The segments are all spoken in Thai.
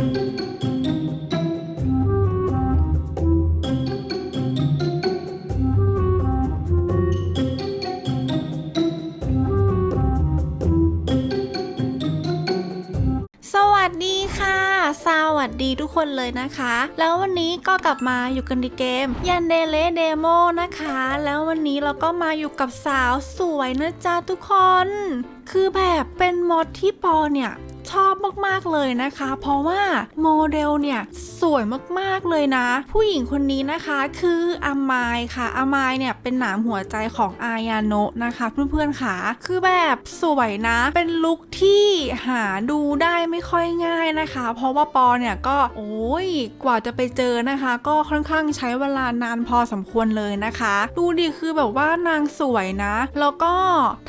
สวัสดีค่ะ สวัสดีทุกคนเลยนะคะ แล้ววันนี้ก็กลับมาอยู่กันในเกมยันเดเลเดโมนะคะ แล้ววันนี้เราก็มาอยู่กับสาวสวยนะจ๊ะทุกคน คือแบบเป็นมอดที่ปอเนี่ย ชอบมากๆเลยนะคะ เพราะว่าโมเดลเนี่ยสวยมากๆเลยนะ ผู้หญิงคนนี้นะคะคืออามายค่ะอามายเนี่ยเป็นหนามหัวใจของอายาโนะนะคะเพื่อนๆค่ะคือแบบสวยนะ เป็นลุคที่หาดูได้ไม่ค่อยง่ายนะคะ เพราะว่าปอเนี่ยก็โอ้ยกว่าจะไปเจอนะคะ ก็ค่อนข้างใช้เวลานานพอสมควรเลยนะคะ ดูดิคือแบบว่านางสวยนะ แล้วก็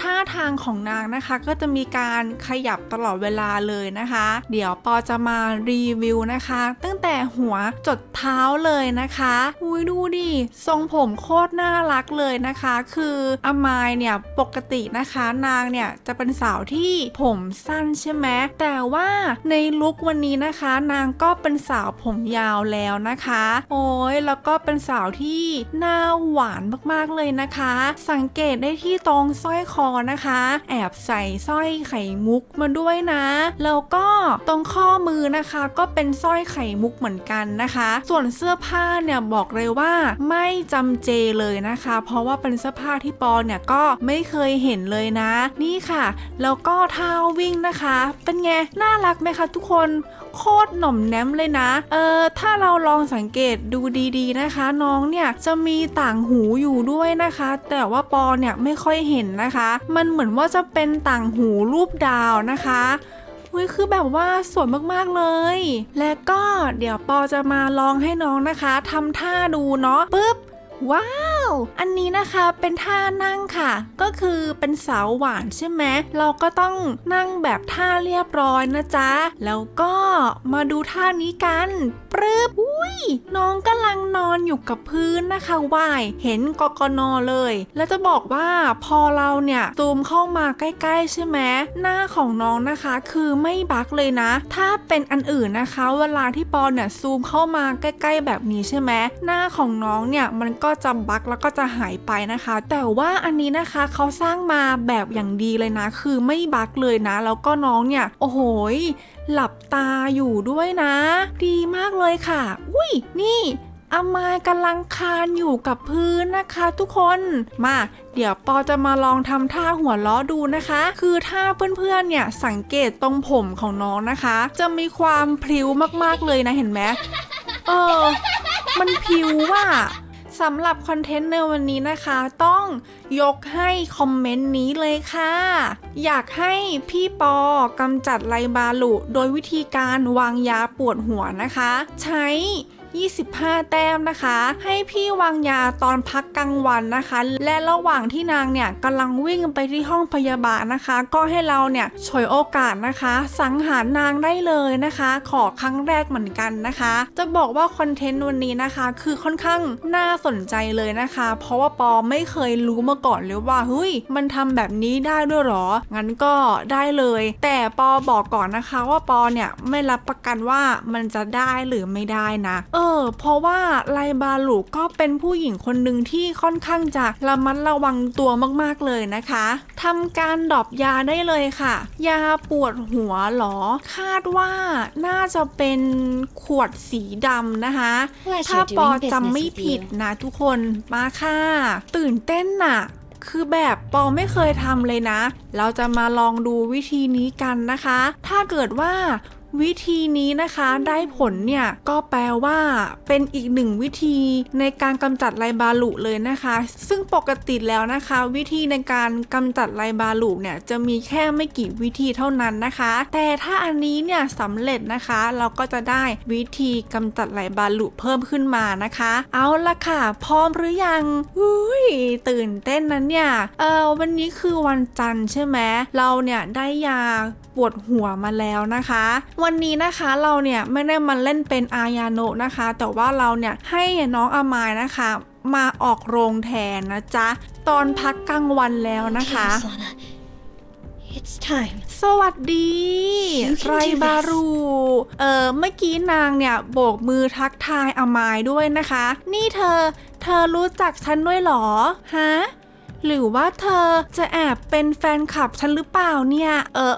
ท่าทางของนางนะคะ ก็จะมีการขยับตลอดเวลาเลยนะคะ เดี๋ยวปอจะมารีวิวนะคะ ตั้งแต่หัวจดเท้าเลยนะคะอุ้ยดูดิทรงผมโคตรน่ารักเลยนะคะ คืออามายเนี่ยปกตินะคะนางเนี่ยจะเป็นสาวที่ผมสั้นใช่ไหมแต่ว่าในลุควันนี้นะคะ นางก็เป็นสาวผมยาวแล้วนะคะ โอ้ยแล้วก็เป็นสาวที่หน้าหวานมากๆเลยนะคะ สังเกตได้ที่ตรงสร้อยคอนะคะ แอบใส่สร้อยไข่มุกมาด้วยนะแล้วก็ตรงข้อมือนะคะก็เป็นสร้อยไข่มุกเหมือนกันนะคะ ส่วนเสื้อผ้าเนี่ยบอกเลยว่าไม่จำเจเลยนะคะ เพราะว่าเป็นเสื้อผ้าที่ปอเนี่ยก็ไม่เคยเห็นเลยนะ นี่ค่ะ แล้วก็เท้าวิ่งนะคะ เป็นไงน่ารักไหมคะทุกคนโคตรหน่อมแนมเลยนะ เออถ้าเราลองสังเกตดูดีๆนะคะ น้องเนี่ยจะมีต่างหูอยู่ด้วยนะคะ แต่ว่าปอเนี่ยไม่ค่อยเห็นนะคะ มันเหมือนว่าจะเป็นต่างหูรูปดาวนะคะ เฮ้ยคือแบบว่าสวยมากๆเลย และก็เดี๋ยวปอจะมาลองให้น้องนะคะทำท่าดูเนาะปึ๊บ ว้าว อันนี้นะคะเป็นท่านั่งค่ะ ก็คือเป็นสาวหวานใช่ไหม เราก็ต้องนั่งแบบท่าเรียบร้อยนะจ๊ะ แล้วก็มาดูท่านี้กันปรึบอุ้ย น้องกำลังนอนอยู่กับพื้นนะคะว่าย เห็นกกนเลย แล้วจะบอกว่าพอเราเนี่ยซูมเข้ามาใกล้ๆใช่ไหมหน้าของน้องนะคะคือไม่บักเลยนะ ถ้าเป็นอันอื่นนะคะ เวลาที่ปอเนี่ยซูมเข้ามาใกล้ ๆ แบบนี้ใช่ไหมหน้าของน้องเนี่ยมันก็จะบักแล้วก็จะหายไปนะคะ แต่ว่าอันนี้นะคะเขาสร้างมาแบบอย่างดีเลยนะ คือไม่บักเลยนะ แล้วก็น้องเนี่ย โอ้โหหลับตาอยู่ด้วยนะ ดีมากเลยค่ะ อุ้ยนี่อามายกำลังคานอยู่กับพื้นนะคะทุกคน มา เดี๋ยวปอจะมาลองทำท่าหัวล้อดูนะคะ คือถ้าเพื่อนๆเนี่ยสังเกตตรงผมของน้องนะคะ จะมีความพลิ้วมากๆเลยนะเห็นไหมเออ มันพลิ้วว่า สำหรับคอนเทนต์ในวันนี้นะคะ ต้องยกให้คอมเมนต์นี้เลยค่ะ อยากให้พี่ปอกำจัดไลบาลุ โดยวิธีการวางยาปวดหัวนะคะ ใช้ 25 แต้มนะคะ ให้พี่วางยาตอนพักกลางวันนะคะ และระหว่างที่นางเนี่ยกำลังวิ่งไปที่ห้องพยาบาลนะคะ ก็ให้เราเนี่ยฉวยโอกาสนะคะ สังหารนางได้เลยนะคะ ขอครั้งแรกเหมือนกันนะคะ จะบอกว่าคอนเทนต์วันนี้นะคะ คือค่อนข้างน่าสนใจเลยนะคะ เพราะว่าปอไม่เคยรู้มาก่อนเลยว่าเฮ้ยมันทำแบบนี้ได้ด้วยหรอ งั้นก็ได้เลย แต่ปอบอกก่อนนะคะว่าปอเนี่ยไม่รับประกันว่ามันจะได้หรือไม่ได้นะ เออ เพราะว่าไลบาลูก็เป็นผู้หญิงคนหนึ่งที่ค่อนข้างจะระมัดระวังตัวมากๆเลยนะคะทำการดรอปยาได้เลยค่ะ ยาปวดหัวเหรอ คาดว่าน่าจะเป็นขวดสีดำนะคะ ถ้า Pleasure ปอ doing จำ business ไม่ with ผิด you. นะทุกคนมาค่ะ ตื่นเต้นน่ะคือแบบปอไม่เคยทำเลยนะ เราจะมาลองดูวิธีนี้กันนะคะ ถ้าเกิดว่า วิธีนี้นะคะได้ผลเนี่ยก็แปลว่า เป็นอีกหนึ่งวิธีในการกำจัดไลบาลุเลยนะคะ ซึ่งปกติแล้วนะคะ วิธีในการกำจัดไลบาลุเนี่ยจะมีแค่ไม่กี่วิธีเท่านั้นนะคะ แต่ถ้าอันนี้เนี่ยสำเร็จนะคะ เราก็จะได้วิธีกำจัดไลบาลุเพิ่มขึ้นมานะคะ เอาละค่ะ พร้อมหรือยังอุ้ยตื่นเต้นนะเนี่ยเออวันนี้คือวันจันทร์ใช่ไหมเราเนี่ยได้ยาปวดหัวมาแล้วนะคะวันนี้นะคะเราเนี่ยไม่ได้มาเล่นเป็นอายาโนะนะคะ แต่ว่าเราเนี่ยให้น้องอามายนะคะ มาออกโรงแทนนะจ๊ะ ตอนพักกลางวันแล้วนะคะ Sana. it's time. สวัสดี You can ไร do this บารู เอ่อ เมื่อกี้นางเนี่ยโบกมือทักทายอามายด้วยนะคะ นี่เธอ เธอรู้จักฉันด้วยเหรอ ฮะ หรือว่าเธอจะแอบเป็นแฟนคลับฉันหรือเปล่าเนี่ย เออ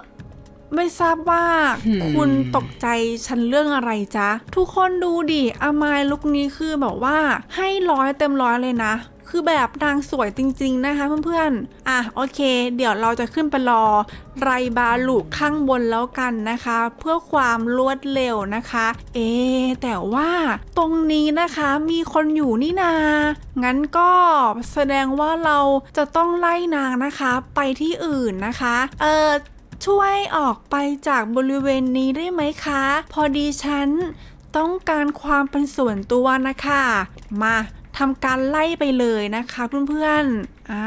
ไม่ทราบว่า Hmm. คุณตกใจฉันเรื่องอะไรจ๊ะ ทุกคนดูดิ อามายลุคนี้คือแบบว่าให้ร้อยเต็มร้อยเลยนะคือแบบนางสวยจริง ๆ นะคะเพื่อนๆ อะโอเค เดี๋ยวเราจะขึ้นไปรอไรบาลูกข้างบนแล้วกันนะคะ เพื่อความรวดเร็วนะคะ เอะแต่ว่าตรงนี้นะคะมีคนอยู่นี่นา งั้นก็แสดงว่าเราจะต้องไล่นางนะคะไปที่อื่นนะคะ เออ ช่วยออกไปจากบริเวณนี้ได้ไหมคะ พอดีฉันต้องการความเป็นส่วนตัวนะคะ มาทำการไล่ไปเลยนะคะเพื่อนๆ อ่า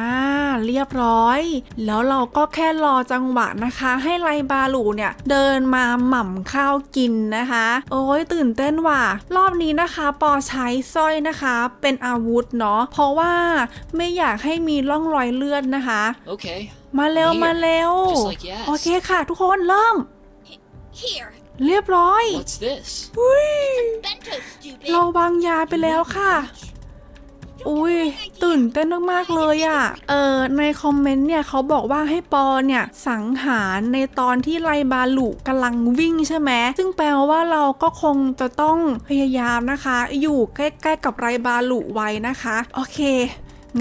เรียบร้อย แล้วเราก็แค่รอจังหวะนะคะ ให้ไลบาลูเนี่ย เดินมาหม่ำข้าวกินนะคะ โอ้ยตื่นเต้นว่ะ รอบนี้นะคะ ปอใช้สร้อยนะคะ เป็นอาวุธเนาะ เพราะว่าไม่อยากให้มีร่องรอยเลือดนะคะ Okay. มาเร็ว Here, มาเร็ว just like you asked. โอเคค่ะ ทุกคนเริ่ม Here. เรียบร้อย What's this? อุ้ย Bento, stupid. เราวางยาไปแล้วค่ะ อุ้ยตื่นเต้นมากๆเลยอะ่ะ เออในคอมเมนต์เนี่ยเขาบอกว่าให้ปอเนี่ย สังหารในตอนที่ไลบาลุกำลังวิ่งใช่ไหมซึ่งแปลว่าเราก็คงจะต้องพยายามนะคะ อยู่ใกล้ๆกับไรบาลุไว้นะคะ โอเค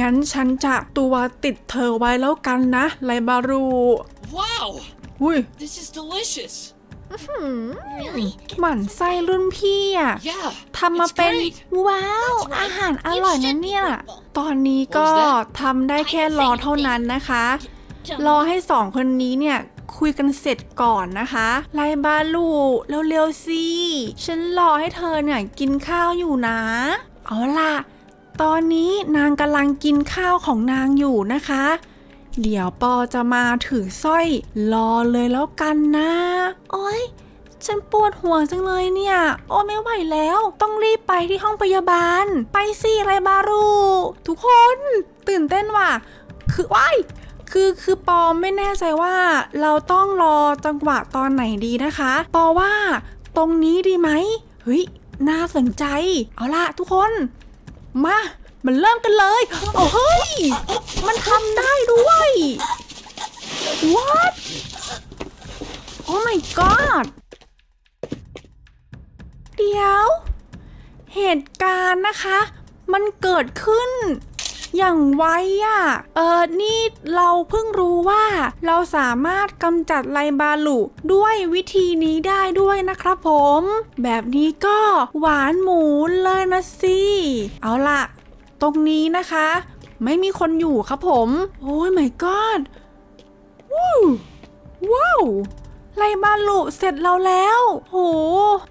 งั้นฉันจะตัวติดเธอไว้แล้วกันนะไลบารุ Wow! อุ้ย This is delicious. Really? หมั่นไส้รุ่นพี่อะ Yeah. ทำมา it's เป็น great. ว้าว อาหารอร่อยนะเนี่ย ตอนนี้ก็ What was ทำได้แค่รอเท่านั้นนะคะ Don't รอให้สองคนนี้เนี่ยคุยกันเสร็จก่อนนะคะ ไลบาลูเร็วๆสิ ฉันรอให้เธอเนี่ยกินข้าวอยู่นะ เอาล่ะ ตอนนี้นางกำลังกินข้าวของนางอยู่นะคะ เดี๋ยวปอจะมาถือสร้อยรอเลยแล้วกันนะ โอ๊ยฉันปวดหัวจังเลยเนี่ย โอ้ไม่ไหวแล้ว ต้องรีบไปที่ห้องพยาบาล ไปสิไรบารู ทุกคน ตื่นเต้นว่ะ คือว้ายคือคือปอไม่แน่ใจว่าเราต้องรอจังหวะตอนไหนดีนะคะ ปอว่าตรงนี้ดีไหมเฮ้ยน่าสนใจ เอาล่ะทุกคน มา มันเริ่มกันเลย โอ้เฮ้ย มันทำได้ด้วย what oh my god เดี๋ยว เหตุการณ์นะคะ มันเกิดขึ้น อย่างไวอะเออนี่เราเพิ่งรู้ว่า เราสามารถกำจัดไลบาลุด้วยวิธีนี้ได้ด้วยนะครับผม แบบนี้ก็หวานหมูเลยนะสิเอาล่ะ ตรงนี้นะคะ ไม่มีคนอยู่ครับผม โอ้ย my god วู้วว้าวไลบาลุเสร็จเราแล้ว โห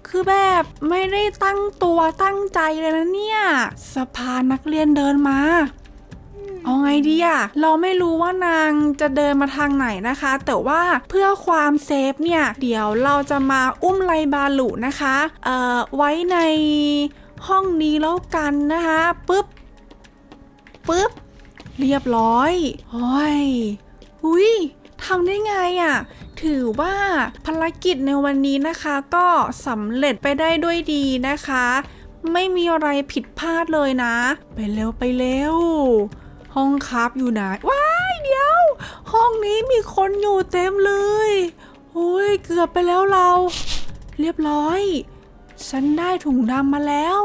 คือแบบไม่ได้ตั้งตัวตั้งใจเลยนะเนี่ยสภานักเรียนเดินมา เอาไงดีอะเราไม่รู้ว่านางจะเดินมาทางไหนนะคะ แต่ว่าเพื่อความเซฟเนี่ย เดี๋ยวเราจะมาอุ้มไลบาลุนะคะ เอ่อ ไว้ในห้องนี้แล้วกันนะคะปึ๊บปึ๊บ เรียบร้อยโอ้ยอุ้ยทำได้ไงอะ่ะ ถือว่าภารกิจในวันนี้นะคะก็สำเร็จไปได้ด้วยดีนะคะ ไม่มีอะไรผิดพลาดเลยนะ ไปเร็วไปเร็ว ห้องครับอยู่ไหนว้ายเดี๋ยว ห้องนี้มีคนอยู่เต็มเลยโอ้ยเกือบไปแล้วเรา เรียบร้อย ฉันได้ถุงดำมาแล้ว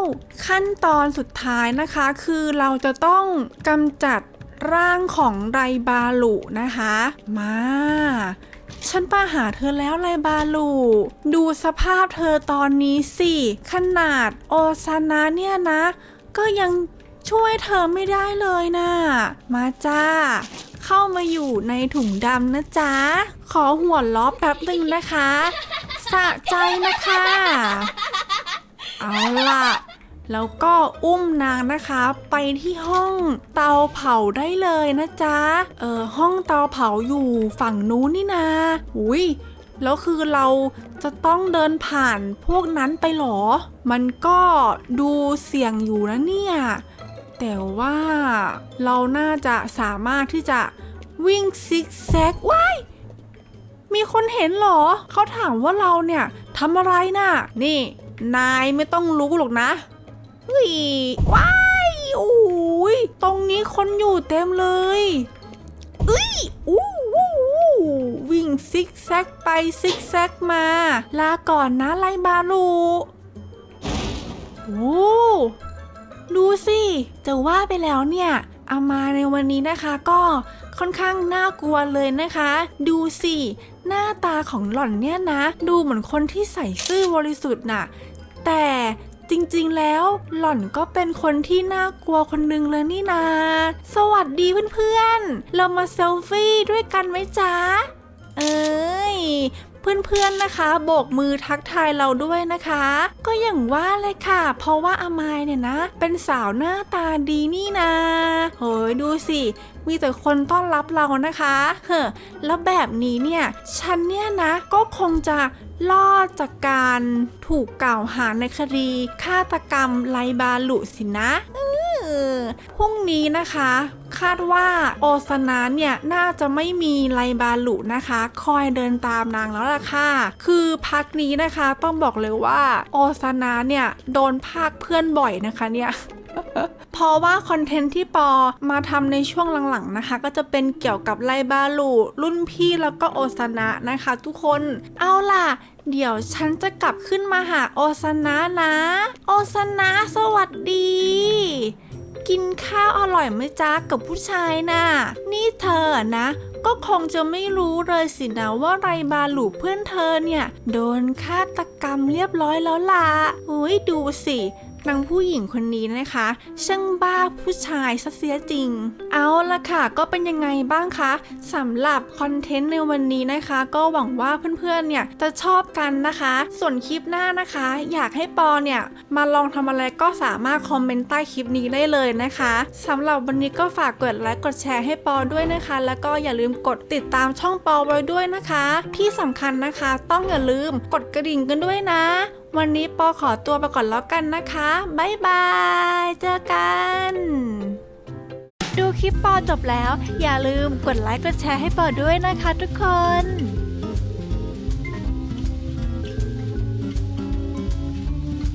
ขั้นตอนสุดท้ายนะคะ คือเราจะต้องกำจัดร่างของไรบาลุนะคะ มา ฉันมาหาเธอแล้วไรบาลูดูสภาพเธอตอนนี้สิ ขนาดโอซานะเนี่ยนะ ก็ยัง ช่วยเธอไม่ได้เลยนะมาจ้า เข้ามาอยู่ในถุงดำนะจ๊ะ ขอหัวล้อแป๊บหนึ่งนะคะ สะใจนะคะ เอาล่ะ แล้วก็อุ้มนางนะคะ ไปที่ห้องเตาเผาได้เลยนะจ๊ะ เออห้องเตาเผาอยู่ฝั่งนู้นนี่นาอุ้ยแล้วคือเราจะต้องเดินผ่านพวกนั้นไปหรอ มันก็ดูเสี่ยงอยู่นะเนี่ย แต่ว่าเราน่าจะสามารถที่จะวิ่งซิกแซกว้ายมีคนเห็นหรอ เขาถามว่าเราเนี่ยทำอะไรนะ่ะ นี่ นายไม่ต้องรู้หรอกนะเฮ้ยว้ายโอ้ยตรงนี้คนอยู่เต็มเลยเอ้ยอู้วู้วิ่งซิกแซกไปซิกแซกมา ลาก่อนนะไลบาลูโอ้ ดูสิจะว่าไปแล้วเนี่ยเอามาในวันนี้นะคะก็ค่อนข้างน่ากลัวเลยนะคะ ดูสิ หน้าตาของหล่อนเนี่ยนะ ดูเหมือนคนที่ใส่ซื่อบริสุทธิ์น่ะ แต่จริงๆ แล้วหล่อนก็เป็นคนที่น่ากลัวคนหนึ่งเลยนี่นา สวัสดีเพื่อนๆ เรามาเซลฟี่ด้วยกันไหมจ๊ะ เอ้ย เพื่อนๆนะคะ โบกมือทักทายเราด้วยนะคะ ก็อย่างว่าเลยค่ะ เพราะว่าอามายเนี่ยนะ เป็นสาวหน้าตาดีนี่นาเฮ้ยดูสิ มีแต่คนต้อนรับเรานะคะ เฮ้อแล้วแบบนี้เนี่ยฉันเนี่ยนะก็คงจะรอดจากการถูกกล่าวหาในคดีฆาตกรรมไลบาลุสินะ เออพรุ่งนี้นะคะ คาดว่าโอซานะเนี่ยน่าจะไม่มีไลบาลุนะคะ คอยเดินตามนางแล้วล่ะค่ะ คือพักนี้นะคะต้องบอกเลยว่าโอซานะเนี่ยโดนภาคเพื่อนบ่อยนะคะเนี่ยเพราะว่าคอนเทนต์ที่ปอมาทำในช่วงหลังๆนะคะ ก็จะเป็นเกี่ยวกับไลบาลูรุ่นพี่แล้วก็โอซานะนะคะทุกคนเอาล่ะ เดี๋ยวฉันจะกลับขึ้นมาหาโอซานะนะ โอซานะสวัสดี กินข้าวอร่อยไหมจ๊ะกับผู้ชายน่ะ นี่เธอนะก็คงจะไม่รู้เลยสินะว่าไรบาลูเพื่อนเธอเนี่ย โดนฆาตกรรมเรียบร้อยแล้วล่ะอุ้ยดูสิ นางผู้หญิงคนนี้นะคะช่างบ้าผู้ชายซะเสียจริง เอาละค่ะ ก็เป็นยังไงบ้างคะสำหรับคอนเทนต์ในวันนี้นะคะ ก็หวังว่าเพื่อนๆเนี่ยจะชอบกันนะคะ ส่วนคลิปหน้านะคะ อยากให้ปอเนี่ยมาลองทำอะไรก็สามารถคอมเมนต์ใต้คลิปนี้ได้เลยนะคะสำหรับวันนี้ก็ฝากกดไลค์กดแชร์ให้ปอด้วยนะคะ แล้วก็อย่าลืมกดติดตามช่องปอไว้ด้วยนะคะ ที่สำคัญนะคะ ต้องอย่าลืมกดกระดิ่งกันด้วยนะ วันนี้ปอขอตัวไปก่อนแล้วกันนะคะบ๊ายบาย เจอกัน ดูคลิปปอจบแล้ว อย่าลืมกดไลค์กดแชร์ให้ปอด้วยนะคะทุกคน